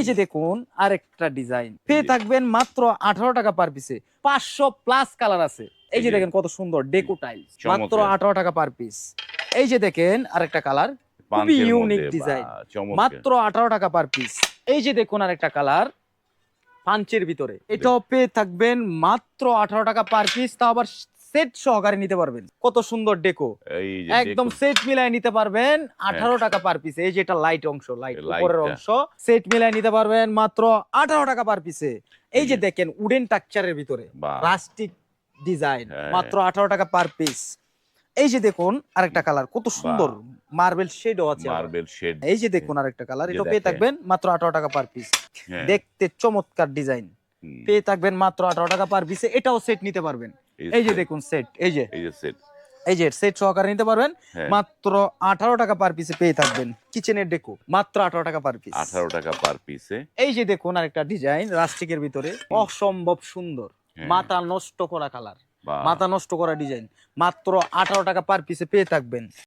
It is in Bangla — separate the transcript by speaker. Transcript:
Speaker 1: এই যে দেখুন আরেকটা ডিজাইন পেয়ে থাকবেন মাত্র আঠারো টাকা পার পিসে পাঁচশো প্লাস কালার আছে। এই যে দেখেন কত সুন্দর ডেকো টাইলস মাত্র আঠারো টাকা পার পিস এই যে দেখেন আরেকটা কালার design।
Speaker 2: বাহ, চমৎকার।
Speaker 1: মাত্র আঠারো টাকা পার পিস এই যে দেখুন আরেকটা কালার পাঞ্চের ভিতরে। এটাও পেয়ে থাকবেন মাত্র আঠারো টাকা পার পিস তা আবার সেট সহকারে নিতে পারবেন। কত সুন্দর ডেকো একদম সেট মিলাই নিতে পারবেন আঠারো টাকা পার পিস এই যেটা লাইট অংশ লাইট উপরের অংশ সেট মিলাই নিতে পারবেন মাত্র আঠারো টাকা পার পিসে এই যে দেখেন উডেন টাকচারের ভিতরে। প্লাস্টিক ডিজাইন
Speaker 2: হ্যাঁ।
Speaker 1: মাত্র আঠারো টাকা পার পিস এই যে দেখুন আরেকটা কালার কত সুন্দর। মার্বেল শেডও আছে
Speaker 2: মার্বেল শেড
Speaker 1: এই যে দেখুন আরেকটা কালার এটা পেয়ে থাকবেন মাত্র আঠারো টাকা পার পিস
Speaker 2: হ্যাঁ,
Speaker 1: দেখতে চমৎকার ডিজাইন পেয়ে থাকবেন মাত্র আঠারো টাকা পার পিসে এটাও সেট নিতে পারবেন। এই যে দেখুন সেট এই যে।
Speaker 2: এই যে সেট
Speaker 1: এই যে সেট সহকারে নিতে পারবেন
Speaker 2: হ্যাঁ।
Speaker 1: মাত্র আঠারো টাকা পার পিসে পেয়ে থাকবেন কিচেনের ডেকো মাত্র আঠারো টাকা পার পিস
Speaker 2: আঠারো টাকা পার পিসে
Speaker 1: এই যে দেখুন আরেকটা ডিজাইন রাস্টিকের ভিতরে। অসম্ভব সুন্দর।
Speaker 2: হ্যাঁ।
Speaker 1: মাথা নষ্ট করা কালার মাথা নষ্ট করা ডিজাইন মাত্র আঠারো টাকা পার পিসে পেয়ে থাকবেন।